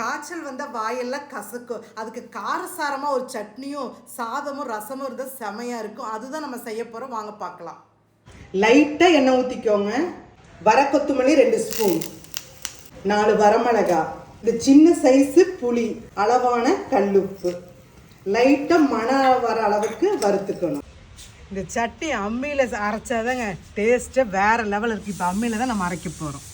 காய்ச்சல் வந்தால் வாயெல்லாம் கசக்கும் அதுக்கு காரசாரமாக ஒரு சட்னியும் சாதமும் ரசமும் இருந்தால் செமையாக இருக்கும். அதுதான் நம்ம செய்ய போகிறோம் வாங்க பார்க்கலாம். லைட்டாக எண்ணெய் ஊற்றிக்கோங்க வர கொத்துமல்லி ரெண்டு ஸ்பூன் நாலு வரமிளகா. இந்த சின்ன சைஸு புளி அளவான கல்லுப்பு. லைட்டாக மன வர அளவுக்கு வறுத்துக்கணும். இந்த சட்னி அம்மியில் அரைச்சாதாங்க டேஸ்ட்டே வேறு லெவல் இருக்குது இப்போ அம்மியில் தான் நம்ம அரைக்க போகிறோம்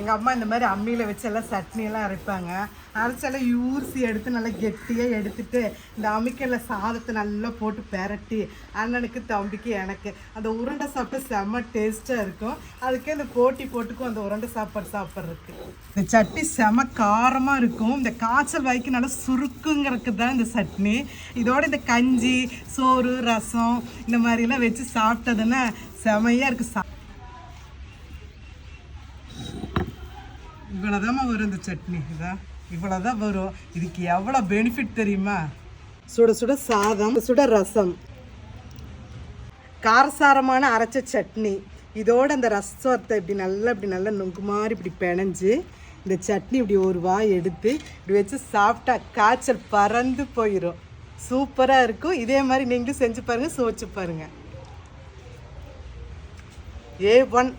எங்கள் அம்மா இந்த மாதிரி அம்மியில் வச்சு எல்லாம் அரைப்பாங்க. அரைச்செல்லாம் யூரிசி எடுத்து நல்லா கெட்டியாக எடுத்துட்டு இந்த அம்மிக்கையில் சாதத்தை நல்லா போட்டு பெரட்டி அண்ணனுக்கு தம்பிக்கு எனக்கு. அந்த உருண்டை சாப்பிட்டு செம்ம டேஸ்ட்டாக இருக்கும். அதுக்கே இந்த போட்டி போட்டுக்கும் அந்த உருண்டை சாப்பாடு சாப்பிட்றதுக்கு. இந்த சட்னி செம காரமாக இருக்கும். இந்த காய்ச்சல் வாய்க்கு நல்லா சுருக்குங்கிறதுக்கு தான் இந்த சட்னி. இதோட இந்த கஞ்சி சோறு ரசம் இந்த மாதிரிலாம் வச்சு சாப்பிட்டதுன்னா செமையாக இருக்குது சா இவ்வளோதாம்மா வரும் இந்த சட்னி? இதா? இவ்வளோதான் வரும். இதுக்கு எவ்வளோ பெனிஃபிட் தெரியுமா? சுட சுட சாதம் சுட ரசம். காரசாரமான அரைச்ச சட்னி. இதோட அந்த ரசத்தை இப்படி நல்லா இப்படி நல்லா நுங்கு மாதிரி இப்படி பிணைஞ்சு இந்த சட்னி இப்படி ஒரு வாய் எடுத்து இப்படி வச்சு சாப்பிட்டா காய்ச்சல் பறந்து போயிடும் சூப்பராக இருக்கும். இதே மாதிரி நீங்களும் செஞ்சு பாருங்கள் சுவைச்சு பாருங்கள் ஏ ஒன்